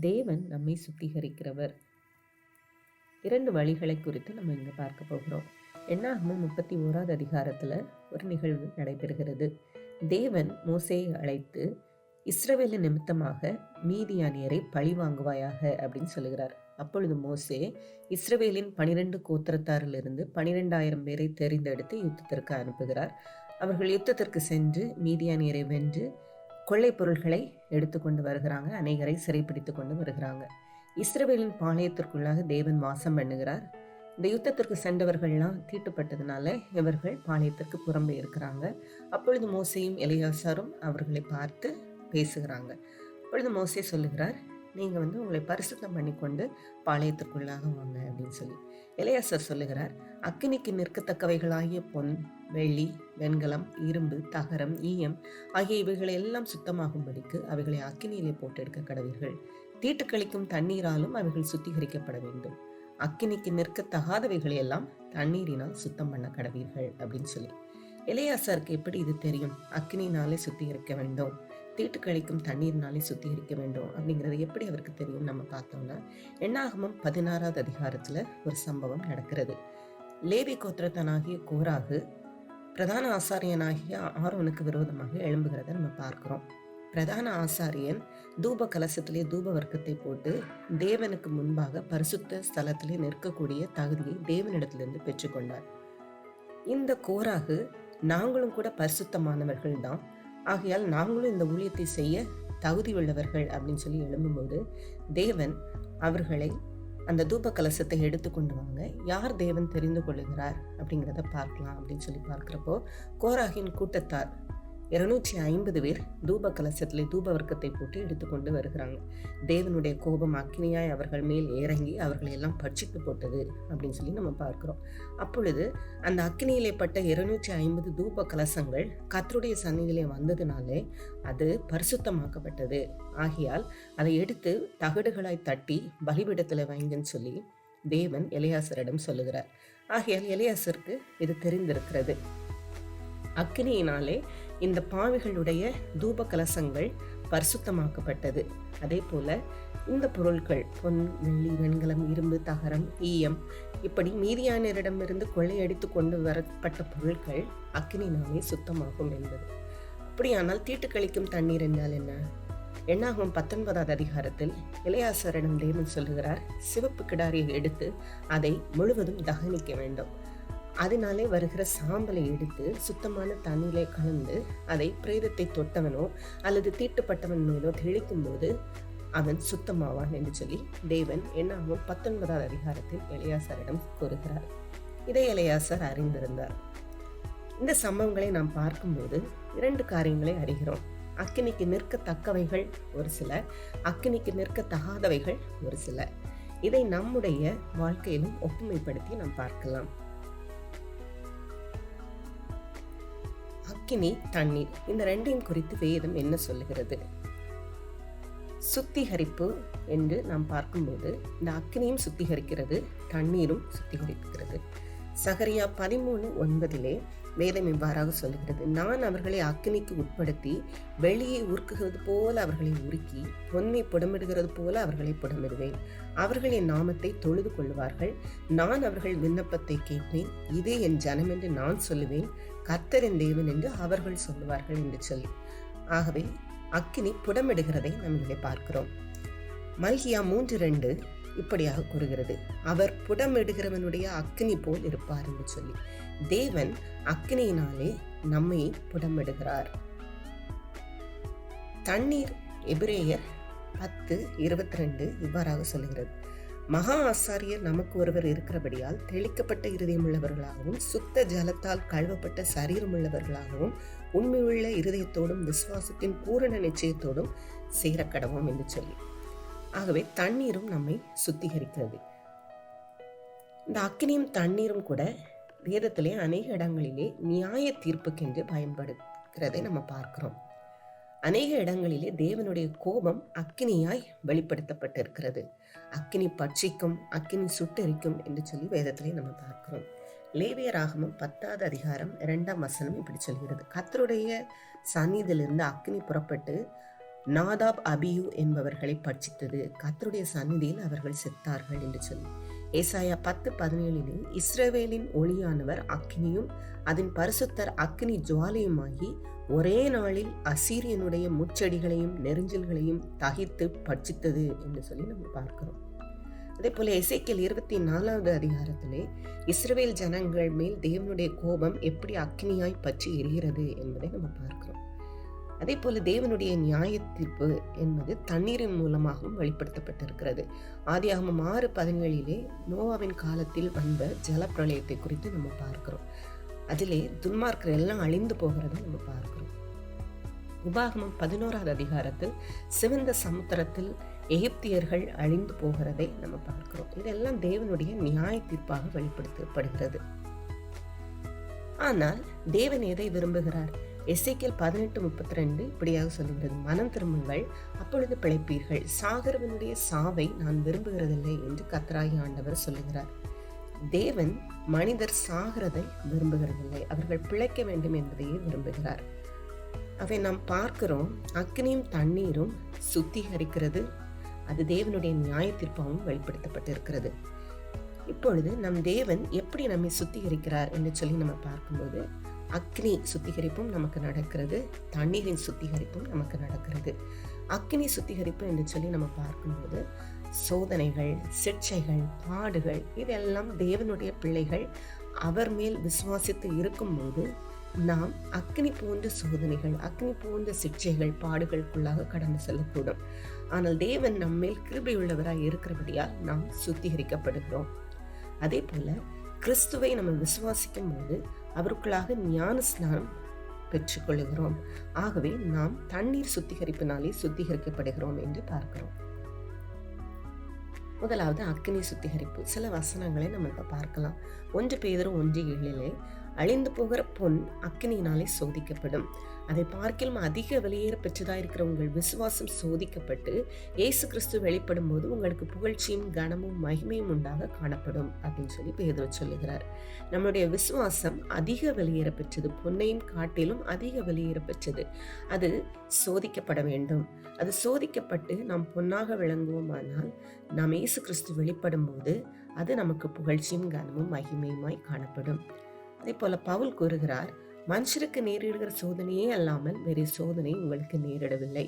தேவன் நம்மை சுத்திகரிக்கிறவர். இரண்டு வழிகளை குறித்து நம்ம இங்கே பார்க்க போகிறோம். என்னாகமும் முப்பத்தி ஓராவது அதிகாரத்தில் ஒரு நிகழ்வு நடைபெறுகிறது. தேவன் மோசையை அழைத்து இஸ்ரவேலின் நிமித்தமாக மீதியானியரை பழி வாங்குவாயாக? அப்படின்னு சொல்லுகிறார். அப்பொழுது மோசே இஸ்ரவேலின் பனிரெண்டு கோத்திரத்தாரிலிருந்து பனிரெண்டாயிரம் பேரை தெரிந்தெடுத்து யுத்தத்திற்கு அனுப்புகிறார். அவர்கள் யுத்தத்திற்கு சென்று மீதியானியரை வென்று கொள்ளை பொருள்களை எடுத்துக்கொண்டு வருகிறாங்க அநேகரை சிறைப்பிடித்து கொண்டு வருகிறாங்க. இஸ்ரவேலின் பாளையத்திற்குள்ளாக தேவன் வாசம் பண்ணுகிறார். இந்த யுத்தத்திற்கு சென்றவர்கள்லாம் தீட்டுப்பட்டதுனால இவர்கள் பாளையத்திற்கு புறம்பே இருக்கிறாங்க. அப்பொழுது மோசையும் எலியாசாரும் அவர்களை பார்த்து பேசுகிறாங்க. அப்பொழுது மோசே சொல்லுகிறார் நீங்கள் வந்து உங்களை பரிசுத்தம் பண்ணிக்கொண்டு பாளையத்திற்குள்ளாக வாங்க அப்படின்னு சொல்லி இளையாசர் சொல்லுகிறார். அக்கினிக்கு நிற்கத்தக்கவைகளாகிய பொன் வெள்ளி வெண்கலம் இரும்பு தகரம் ஈயம் ஆகிய இவைகளை எல்லாம் சுத்தமாகும்படிக்கு அவைகளை அக்கினியிலே போட்டு எடுக்க கடவீர்கள். தீட்டு கழிக்கும் தண்ணீராலும் அவைகள் சுத்திகரிக்கப்பட வேண்டும். அக்கினிக்கு நிற்கத்தகாதவைகளை எல்லாம் தண்ணீரினால் சுத்தம் பண்ண கடவீர்கள் அப்படின்னு சொல்லி. இளையாசாருக்கு எப்படி இது தெரியும்? அக்கினினாலே சுத்திகரிக்க வேண்டும். தீட்டு கழிக்கும் தண்ணீர்னாலே சுத்திகரிக்க வேண்டும். அப்படிங்கிறது எப்படி அவருக்கு தெரியும்? நம்ம பார்த்தோம்னா எண்ணாகமும் பதினாறாவது அதிகாரத்தில் ஒரு சம்பவம் நடக்கிறது. லேவி கோத்திரத்தனாகிய கோராகு பிரதான ஆசாரியனாகிய ஆரோனுக்கு விரோதமாக எழும்புகிறத நம்ம பார்க்கிறோம். பிரதான ஆசாரியன் தூப கலசத்திலே தூப வர்க்கத்தை போட்டு தேவனுக்கு முன்பாக பரிசுத்த ஸ்தலத்திலே நிற்கக்கூடிய தகுதியை தேவனிடத்திலிருந்து பெற்றுக்கொண்டார். இந்த கோராகு நாங்களும் கூட பரிசுத்தமானவர்கள் தான். ஆகையால் நாங்களும் இந்த ஊழியத்தை செய்ய தகுதி உள்ளவர்கள் அப்படின்னு சொல்லி எழும்பும்போது தேவன் அவர்களை அந்த தூப கலசத்தை எடுத்து கொண்டு வாங்க. யார் தேவன் தெரிந்து கொள்ளுகிறார் அப்படிங்கிறத பார்க்கலாம் அப்படின்னு சொல்லி பார்க்குறப்போ கோராகின் கூட்டத்தார் இருநூற்றி ஐம்பது பேர் தூப கலசத்தில் தூப வர்க்கத்தை போட்டு எடுத்துக்கொண்டு வருகிறாங்க. தேவனுடைய கோபம் அக்னியாய் அவர்கள் மேல் இறங்கி அவர்களை எல்லாம் பட்சித்து போட்டது அப்படின்னு சொல்லி நம்ம பார்க்கிறோம். அப்பொழுது அந்த அக்னியிலே பட்ட இருநூற்றி ஐம்பது தூப கலசங்கள் கத்தருடைய சந்நிதியிலே வந்ததுனாலே அது பரிசுத்தமாக்கப்பட்டது. ஆகையால் அதை எடுத்து தகடுகளாய் தட்டி பலிபிடத்தில் வைங்கன்னு சொல்லி தேவன் எலியாசரிடம் சொல்லுகிறார். ஆகையால் எலியாசருக்கு இது தெரிந்திருக்கிறது. அக்னியினாலே இந்த பாவிகளுடைய தூப கலசங்கள் பரிசுத்தமாக்கப்பட்டது. அதே போல இந்த பொருட்கள் பொன் வெள்ளி வெண்கலம் இரும்பு தகரம் ஈயம் இப்படி மீதியானரிடமிருந்து கொள்ளையடித்து கொண்டு வரப்பட்ட பொருட்கள் அக்னினாலே சுத்தமாகும் என்பது. அப்படியானால் தீட்டுக்களிக்கும் தண்ணீர் என்றால் என்ன? எண்ணாகும் பத்தொன்பதாவது அதிகாரத்தில் இளையாசரிடம் தேவன் சொல்லுகிறார் சிவப்பு கிடாரியை எடுத்து அதை முழுவதும் தகனிக்க வேண்டும். அதனாலே வருகிற சாம்பலை எடுத்து சுத்தமான தண்ணியிலே கலந்து அதை பிரேதத்தை தொட்டவனோ அல்லது தீட்டுப்பட்டவன் மேலோ தெளிக்கும் போது அவன் சுத்தமாவான் என்று சொல்லி தேவன் என்னாகும் பத்தொன்பதாவது அதிகாரத்தில் இளையாசரிடம் கூறுகிறார். இதை இளையாசர் அறிந்திருந்தார். இந்த சம்பவங்களை நாம் பார்க்கும்போது இரண்டு காரியங்களை அறிகிறோம். அக்கினிக்கு நிற்கத்தக்கவைகள் ஒரு சில அக்கினிக்கு நிற்கத்தகாதவைகள் ஒரு சில. இதை நம்முடைய வாழ்க்கையிலும் ஒப்புமைப்படுத்தி நாம் பார்க்கலாம். அக்கினி தண்ணீர் இந்த ரெண்டையும் குறித்து வேதம் என்ன சொல்லுகிறது? சுத்திகரிப்பு என்று நாம் பார்க்கும்போது இந்த அக்கினியும் சுத்திகரிக்கிறது தண்ணீரும் சுத்திகரிக்கிறது. சகரியா பதிமூணு ஒன்பதிலே வேதம் இவ்வாறாக சொல்லுகிறது. நான் அவர்களை அக்கினிக்கு உட்படுத்தி வெளியே உருக்குகிறது போல அவர்களை உருக்கி பொன்னை புடமிடுகிறது போல அவர்களை புடமிடுவேன். அவர்கள் என் நாமத்தை தொழுது கொள்வார்கள் நான் அவர்கள் விண்ணப்பத்தை கேட்பேன். இதே என் ஜனம் என்று நான் சொல்லுவேன். கர்த்தரின் தேவன் என்று அவர்கள் சொல்லுவார்கள் என்று சொல்லி. ஆகவே அக்கினி புடமிடுகிறதை நாம் இதை பார்க்கிறோம். மல்கியா மூன்று ரெண்டு இப்படியாக கூறுகிறது. அவர் புடமிடுகிறவனுடைய அக்னி போல் இருப்பார் என்று சொல்லி. தேவன் அக்னியினாலே நம்மை புடமிடுகிறார். தண்ணீர் எபிரேயர் பத்து இருபத்தி ரெண்டு இவ்வாறாக சொல்லுகிறது. மகா ஆசாரியர் நமக்கு ஒருவர் இருக்கிறபடியால் தெளிக்கப்பட்ட இருதயமுள்ளவர்களாகவும் சுத்த ஜலத்தால் கழுவப்பட்ட சரீரமுள்ளவர்களாகவும் உண்மையுள்ள இருதயத்தோடும் விசுவாசத்தின் பூரண நிச்சயத்தோடும் சேரக்கடவோம் என்று சொல்லி. ஆகவே தண்ணீரும் நம்மை சுத்திகரிக்கிறது. இந்த அக்கினியும் தண்ணீரும் கூட வேதத்திலே அநேக இடங்களிலே நியாய தீர்ப்புக்கென்று பயன்படுகிறதை நம்ம பார்க்கிறோம். அநேக இடங்களிலே தேவனுடைய கோபம் அக்கினியாய் வெளிப்படுத்தப்பட்டிருக்கிறது. அக்கினி பட்சிக்கும் அக்கினி சுட்டரிக்கும் என்று சொல்லி வேதத்திலே நம்ம பார்க்கிறோம். லேவியராகமும் பத்தாவது அதிகாரம் இரண்டாம் வசனம் இப்படி சொல்கிறது. கத்தருடைய சந்நிதியிலிருந்து அக்னி புறப்பட்டு நாதாப் அபியு என்பவர்களை பட்சித்தது. கத்தருடைய சந்நிதியில் அவர்கள் செத்தார்கள் என்று சொல்லி. ஏசாயா பத்து பதினேழிலே இஸ்ரவேலின் ஒளியானவர் அக்னியும் அதன் பரிசுத்தர் அக்னி ஜுவாலையுமாகி ஒரே நாளில் அசீரியனுடைய முச்செடிகளையும் நெருஞ்சல்களையும் தகித்து பட்சித்தது என்று சொல்லி நம்ம பார்க்கிறோம். அதே போல இசைக்கில் இருபத்தி நாலாவது அதிகாரத்திலே இஸ்ரேல் ஜனங்கள் மேல் தேவனுடைய கோபம் எப்படி அக்னியாய் பற்றி எரிகிறது என்பதை நம்ம பார்க்கிறோம். அதே போல தேவனுடைய நியாய தீர்ப்பு என்பது தண்ணீரின் மூலமாகவும் வெளிப்படுத்தப்பட்டிருக்கிறது. ஆதியாகமம் ஆறு பதினேழிலே நோவாவின் காலத்தில் வந்த ஜலப்பிரளயத்தை குறித்து நம்ம பார்க்கிறோம். அதிலே துன்மார்க்கர் எல்லாம் அழிந்து போகிறதை நம்ம பார்க்கிறோம். உபாகமம் பதினோராவது அதிகாரத்தில் சிவந்த சமுத்திரத்தில் எகிப்தியர்கள் அழிந்து போகிறதை நம்ம பார்க்கிறோம். இதெல்லாம் தேவனுடைய நியாய தீர்ப்பாக வெளிப்படுத்தப்படுகிறது. ஆனால் தேவன் எதை விரும்புகிறார்? எஸ்ஐக்கியல் பதினெட்டு முப்பத்தி ரெண்டு இப்படியாக சொல்லுகிறது மனம் திரும்புங்கள் அப்பொழுது பிழைப்பீர்கள். சாகரவனுடைய சாவை நான் விரும்புகிறதில்லை என்று கத்தராகி ஆண்டவர் சொல்லுகிறார். தேவன் மனிதர் சாகிறதை விரும்புகிறதில்லை. அவர்கள் பிழைக்க வேண்டும் என்பதையே விரும்புகிறார். அவை நாம் பார்க்கிறோம். அக்னியும் தண்ணீரும் சுத்திகரிக்கிறது. அது தேவனுடைய நியாய தீர்ப்பாகவும் வெளிப்படுத்தப்பட்டிருக்கிறது. இப்பொழுது நம் தேவன் எப்படி நம்மை சுத்திகரிக்கிறார் என்று சொல்லி நம்ம பார்க்கும்போது அக்னி சுத்திகரிப்பும் நமக்கு நடக்கிறது. தண்ணீரின் சுத்திகரிப்பும் நமக்கு நடக்கிறது. அக்னி சுத்திகரிப்பு என்று சொல்லி நம்ம பார்க்கும்போது சோதனைகள் சிக்ஷைகள் பாடுகள் இதெல்லாம் தேவனுடைய பிள்ளைகள் அவர் மேல் விசுவாசித்து இருக்கும்போது நாம் அக்னி போன்ற சோதனைகள் அக்னி போன்ற சிக்ஷைகள் பாடுகளுக்குள்ளாக கடந்து செல்லக்கூடும். ஆனால் தேவன் நம்மேல் கிருபையுள்ளவராய் இருக்கிறபடியால் நாம் சுத்திகரிக்கப்படுகிறோம். அதே போல கிறிஸ்துவை நம்ம விசுவாசிக்கும் போது அவருக்குள்ளாக ஞான ஸ்நானம் பெற்றுக்கொள்கிறோம். ஆகவே நாம் தண்ணீர் சுத்திகரிப்பினாலே சுத்திகரிக்கப்படுகிறோம் என்று பார்க்கிறோம். முதலாவது அக்னி சுத்திகரிப்பு. சில வசனங்களை நம்ம இப்போ பார்க்கலாம். ஒன்று பேதரும் ஒன்று ஏழிலே அழிந்து போகிற பொன் அக்னியினாலே சோதிக்கப்படும். அதை பார்க்கிலும் அதிக வெளியேற பெற்றதா இருக்கிற உங்கள் விசுவாசம் சோதிக்கப்பட்டு இயேசு கிறிஸ்து வெளிப்படும் போது உங்களுக்கு புகழ்ச்சியும் கனமும் மகிமையும் உண்டாக காணப்படும் அப்படின்னு சொல்லி பேதர் சொல்லுகிறார். நம்மளுடைய விசுவாசம் அதிக வெளியேற பெற்றது பொன்னையும் காட்டிலும் அதிக வெளியேற பெற்றது. அது சோதிக்கப்பட வேண்டும். அது சோதிக்கப்பட்டு நாம் பொன்னாக விளங்குவோமானால் நாம் இயேசு கிறிஸ்து வெளிப்படும் போது அது நமக்கு புகழ்ச்சியும் கனமும் மகிமையுமாய் காணப்படும். அதே போல பவுல் கூறுகிறார் மனுஷருக்கு நேரிடுகிற சோதனையே அல்லாமல் வேறு சோதனை உங்களுக்கு நேரிடவில்லை.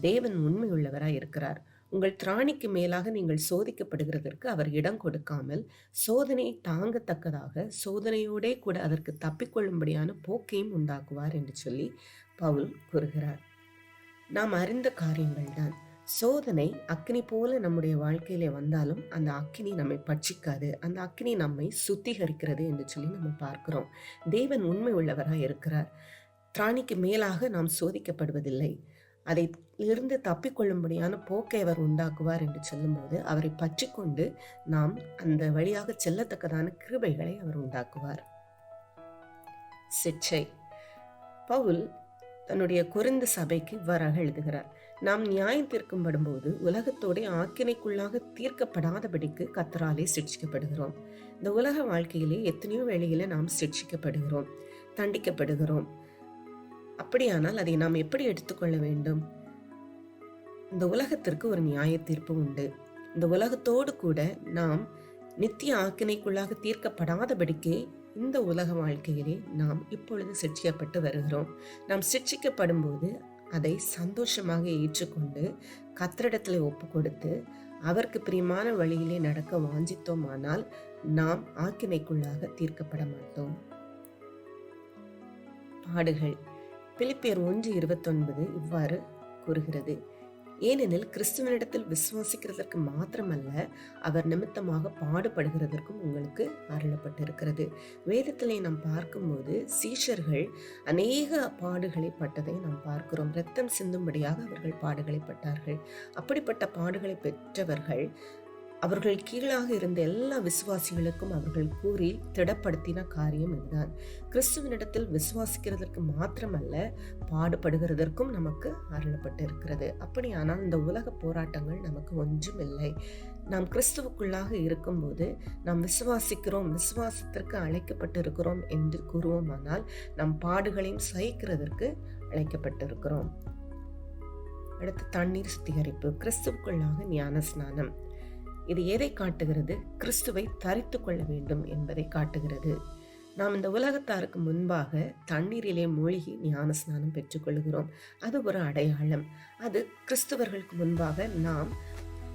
தேவன் உண்மை உள்ளவராய் இருக்கிறார். உங்கள் திராணிக்கு மேலாக நீங்கள் சோதிக்கப்படுகிறதற்கு அவர் இடம் கொடுக்காமல் சோதனையை தாங்கத்தக்கதாக சோதனையோடே கூட அதற்கு தப்பிக்கொள்ளும்படியான போக்கையும் உண்டாக்குவார் என்று சொல்லி பவுல் கூறுகிறார். நாம் அறிந்த காரியங்கள் தான் சோதனை அக்னி போல நம்முடைய வாழ்க்கையில வந்தாலும் அந்த அக்னி நம்மை பட்சிக்காது. அந்த அக்னி நம்மை சுத்திகரிக்கிறது என்று சொல்லி நம்ம பார்க்கிறோம். தேவன் உண்மை உள்ளவராக இருக்கிறார். திராணிக்கு மேலாக நாம் சோதிக்கப்படுவதில்லை. அதை இருந்து தப்பிக்கொள்ளும்படியான போக்கை அவர் உண்டாக்குவார் என்று சொல்லும்போது அவரை பற்றி கொண்டு நாம் அந்த வழியாக செல்லத்தக்கதான கிருபைகளை அவர் உண்டாக்குவார். சிச்சை. பவுல் தன்னுடைய குறைந்த சபைக்கு இவ்வாறாக எழுதுகிறார். நாம் நியாயம் தீர்க்கப்படும் போது உலகத்தோட ஆக்கினைக்குள்ளாக தீர்க்கப்படாதபடிக்கு கத்தராலே சிக்ஷிக்கப்படுகிறோம் இந்த உலக வாழ்க்கையிலே எத்தனையோ வேளையில நாம் சிக்ஷிக்கப்படுகிறோம் தண்டிக்கப்படுகிறோம். அப்படியானால் அதை நாம் எப்படி எடுத்துக்கொள்ள வேண்டும்? இந்த உலகத்திற்கு ஒரு நியாய தீர்ப்பு உண்டு. இந்த உலகத்தோடு கூட நாம் நித்திய ஆக்கினைக்குள்ளாக தீர்க்கப்படாதபடிக்கே இந்த உலக வாழ்க்கையிலே நாம் இப்பொழுது சிக்ஷிக்கப்பட்டு வருகிறோம். நாம் சிக்ஷிக்கப்படும் போது அதை சந்தோஷமாக ஏற்றுக்கொண்டு கத்திரிடத்தில் ஒப்பு கொடுத்து அவருக்கு பிரியமான வழியிலே நடக்க வாஞ்சித்தோமானால் நாம் ஆக்கினைக்குள்ளாக தீர்க்கப்பட மாட்டோம். பாடுகள். பிலிப்பியர் ஒன்று இருபத்தொன்பது இவ்வாறு கூறுகிறது. ஏனெனில் கிறிஸ்துவனிடத்தில் விசுவாசிக்கிறதற்கு மாத்திரமல்ல அவர் நிமித்தமாக பாடுபடுகிறதற்கும் உங்களுக்கு அருளப்பட்டிருக்கிறது. வேதத்திலே நாம் பார்க்கும்போது சீஷர்கள் அநேக பாடுகளை பட்டதை நாம் பார்க்கிறோம். ரத்தம் சிந்தும்படியாக அவர்கள் பாடுகளை பட்டார்கள். அப்படிப்பட்ட பாடுகளை பெற்றவர்கள் அவர்கள் கீழாக இருந்த எல்லா விசுவாசிகளுக்கும் அவர்கள் கூறி திடப்படுத்தின காரியம் இதுதான். கிறிஸ்துவனிடத்தில் விசுவாசிக்கிறதற்கு மாத்திரமல்ல பாடுபடுகிறதற்கும் நமக்கு அருளப்பட்டு இருக்கிறது அப்படியானால் இந்த உலக போராட்டங்கள் நமக்கு ஒன்றும் இல்லை நாம் கிறிஸ்துவுக்குள்ளாக இருக்கும்போது நாம் விசுவாசிக்கிறோம் விசுவாசத்திற்கு அழைக்கப்பட்டு இருக்கிறோம் என்று கூறுவோமானால் நம் பாடுகளையும் சகிக்கிறதற்கு அழைக்கப்பட்டிருக்கிறோம். அடுத்து தண்ணீர் சுத்திகரிப்பு கிறிஸ்துவுக்குள்ளாக ஞான ஸ்நானம் இது எதை காட்டுகிறது? கிறிஸ்துவை தரித்து கொள்ள வேண்டும் என்பதை காட்டுகிறது. நாம் இந்த உலகத்தாருக்கு முன்பாக தண்ணீரிலே மூழ்கி ஞான ஸ்நானம் பெற்றுக்கொள்கிறோம் அது ஒரு அடையாளம். அது கிறிஸ்தவர்களுக்கு முன்பாக நாம்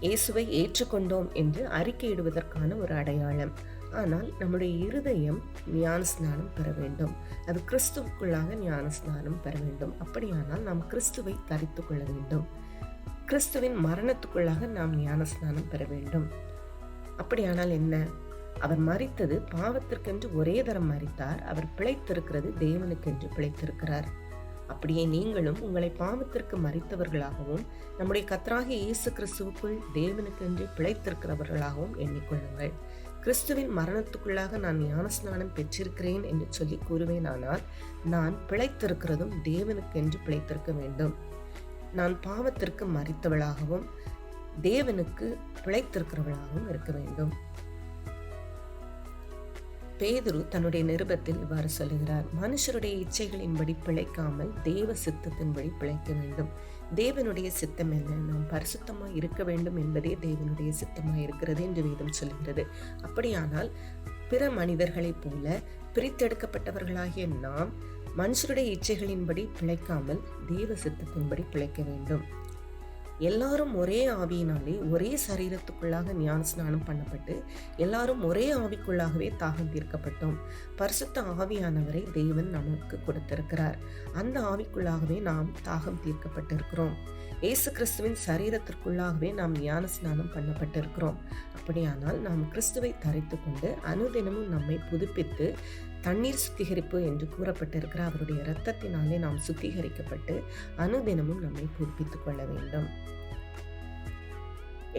இயேசுவை ஏற்றுக்கொண்டோம் என்று அறிக்கையிடுவதற்கான ஒரு அடையாளம். ஆனால் நம்முடைய இருதயம் ஞான ஸ்நானம் பெற வேண்டும். அது கிறிஸ்துவுக்குள்ளாக ஞான ஸ்நானம் பெற வேண்டும். அப்படியானால் நாம் கிறிஸ்துவை தரித்து கொள்ள வேண்டும். கிறிஸ்துவின் மரணத்துக்குள்ளாக நாம் ஞான ஸ்நானம் பெற வேண்டும். அப்படியானால் என்ன? அவர் மறித்தது பாவத்திற்கென்று ஒரே தரம் மறித்தார் அவர் பிழைத்திருக்கிறது தேவனுக்கென்று பிழைத்திருக்கிறார். அப்படியே நீங்களும் உங்களை பாவத்திற்கு மறித்தவர்களாகவும் நம்முடைய கத்தராகிய இயேசு கிறிஸ்துவுக்குள் தேவனுக்கென்று பிழைத்திருக்கிறவர்களாகவும் எண்ணிக்கொள்ளுங்கள். கிறிஸ்துவின் மரணத்துக்குள்ளாக நான் ஞானஸ்நானம் பெற்றிருக்கிறேன் என்று சொல்லி கூறுவேனானால் நான் பிழைத்திருக்கிறதும் தேவனுக்கென்று பிழைத்திருக்க வேண்டும். நான் பாவத்திற்கு மறித்தவளாகவும் தேவனுக்கு பிழைத்திருக்கிறவளாகவும் இருக்க வேண்டும். பேதுரு தன்னுடைய நிருபத்தில் இவ்வாறு சொல்லுகிறார் மனுஷருடைய இச்சைகளின்படி பிழைக்காமல் தேவ சித்தத்தின்படி பிழைக்க வேண்டும். தேவனுடைய சித்தம் என்ன? நாம் பரிசுத்தமாக இருக்க வேண்டும் என்பதே தேவனுடைய சித்தமாக இருக்கிறது என்று வேதம் சொல்கிறது அப்படியானால் பிற மனிதர்களைப் போல பிரித்தெடுக்கப்பட்டவர்களாகிய நாம் மனுஷருடைய இச்சைகளின்படி பிழைக்காமல் தேவ சித்தத்தின்படி பிழைக்க வேண்டும். எல்லாரும் ஒரே ஆவியினாலே ஒரே சரீரத்துக்குள்ளாக ஞான ஸ்நானம் பண்ணப்பட்டு எல்லாரும் ஒரே ஆவிக்குள்ளாகவே தாகம் தீர்க்கப்பட்டோம். பரிசுத்த ஆவியானவரை தேவன் நமக்கு கொடுத்திருக்கிறார். அந்த ஆவிக்குள்ளாகவே நாம் தாகம் தீர்க்கப்பட்டிருக்கிறோம். இயேசு கிறிஸ்துவின் சரீரத்திற்குள்ளாகவே நாம் ஞான ஸ்நானம் பண்ணப்பட்டிருக்கிறோம். அப்படியானால் நாம் கிறிஸ்துவை தரைத்து கொண்டு அனுதினமும் நம்மை புதுப்பித்து தண்ணீர் சுத்திகரிப்பு என்று கூறப்பட்டிருக்கிற அவருடைய இரத்தத்தினாலே நாம் சுத்திகரிக்கப்பட்டு அனுதினமும் நம்மை புதுப்பித்துக் கொள்ள வேண்டும்.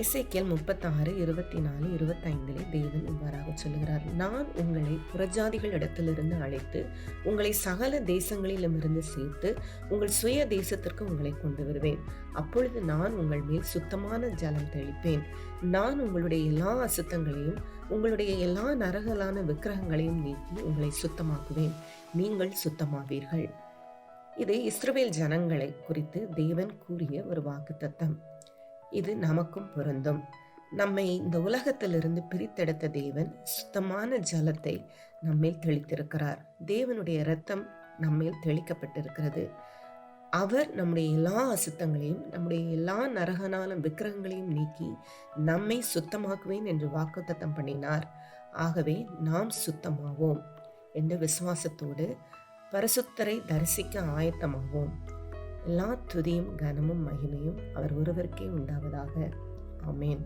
எஸ்ஐக்கியல் முப்பத்தாறு இருபத்தி நாலு இருபத்தைந்திலே தேவன் இவ்வாறாக சொல்லுகிறார். நான் உங்களை புறஜாதிகள் இடத்திலிருந்து அழைத்து உங்களை சகல தேசங்களிலுமிருந்து சேர்த்து உங்கள் சுய தேசத்திற்கு உங்களை கொண்டு வருவேன். அப்பொழுது நான் உங்கள் மேல் சுத்தமான ஜலம் தெளிப்பேன். நான் உங்களுடைய எல்லா அசுத்தங்களையும் உங்களுடைய எல்லா நரகலான விக்கிரகங்களையும் நீக்கி உங்களை சுத்தமாக்குவேன். நீங்கள் சுத்தமாவீர்கள். இது இஸ்ரவேல் ஜனங்களை குறித்து தேவன் கூறிய ஒரு வாக்கு தத்தம் இது நமக்கும் பொருந்தும். நம்மை இந்த உலகத்திலிருந்து பிரித்தெடுத்த தேவன் சுத்தமான ஜலத்தை நம்மேல் தெளித்திருக்கிறார். தேவனுடைய இரத்தம் நம்மேல் தெளிக்கப்பட்டிருக்கிறது. அவர் நம்முடைய எல்லா அசுத்தங்களையும் நம்முடைய எல்லா நரகனாலும் விக்கிரகங்களையும் நீக்கி நம்மை சுத்தமாக்குவேன் என்று வாக்குத்தத்தம் பண்ணினார். ஆகவே நாம் சுத்தமாவோம் என்ற விசுவாசத்தோடு பரிசுத்தரை தரிசிக்க ஆயத்தமாகும் எல்லா துதியும் கனமும் மகிமையும் அவர் ஒருவருக்கே உண்டாவதாக. ஆமேன்.